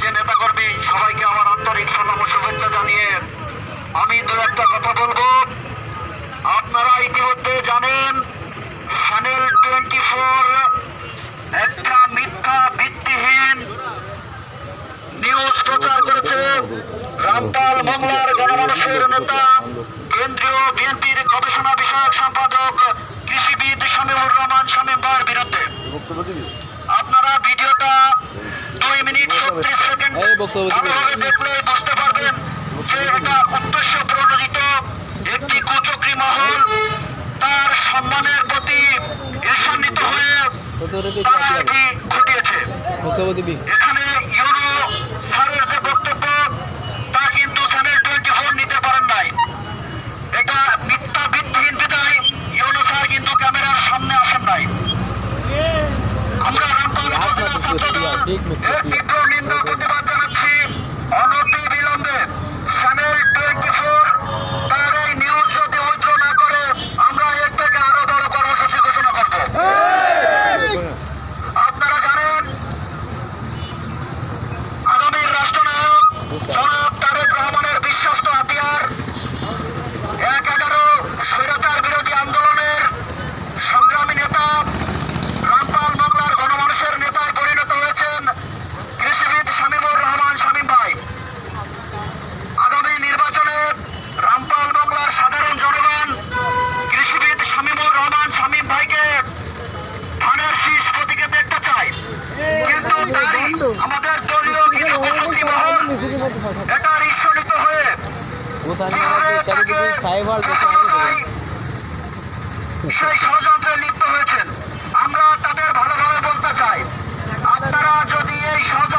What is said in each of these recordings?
যে নেতাকর্মী, সবাইকে আমার আন্তরিক সালাম ও শুভেচ্ছা জানিয়ে আমি দু একটা কথা বলব। আপনারা ইতিমধ্যে জানেন চ্যানেল টোয়েন্টি ফোর একটা মিথ্যা ভিত্তিহীন নিউজ প্রচার করেছে রামপাল বাংলার গণমানুষের নেতা, কেন্দ্রীয় বিএনপির গবেষণা বিষয়ক সম্পাদক কৃষিবিদ শামীমুর রহমান শামীম বিরুদ্ধে। দুই মিনিট ছত্রিশ সেকেন্ড। ভালোভাবে দেখলে বুঝতে পারবেন যে এটা উদ্দেশ্য প্রণোদিত একটি কুচক্রী মহল। তার সম্মানের প্রতি ঈর্ষান্বিত হয়ে তারা এটি ঘটিয়েছে। ik met এটা ঈর্ষণিত লিপ্ত হয়েছেন। আমরা তাদের ভালোভাবে বলতে চাই। আপনারা যদি এই ষড়যন্ত্র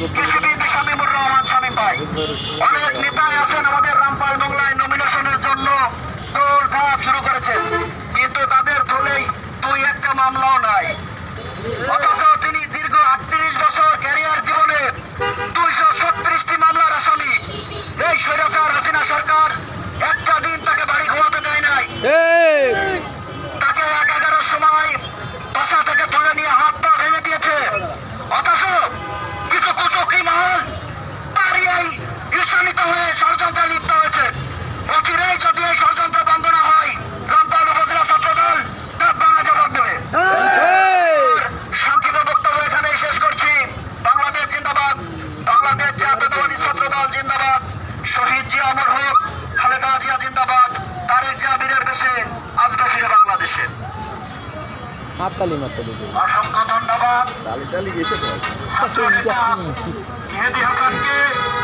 কৃষিবিদ শামীমুর রহমান শামীম ভাই। অনেক নেতায় আছেন আমাদের রামপাল বাংলায় নমিনেশনের জন্য। দৌড় ধাপ শুরু করেছেন। হাততালি মারতে দেবে। অসংখ্য ধন্যবাদ। তালি তালি গেছে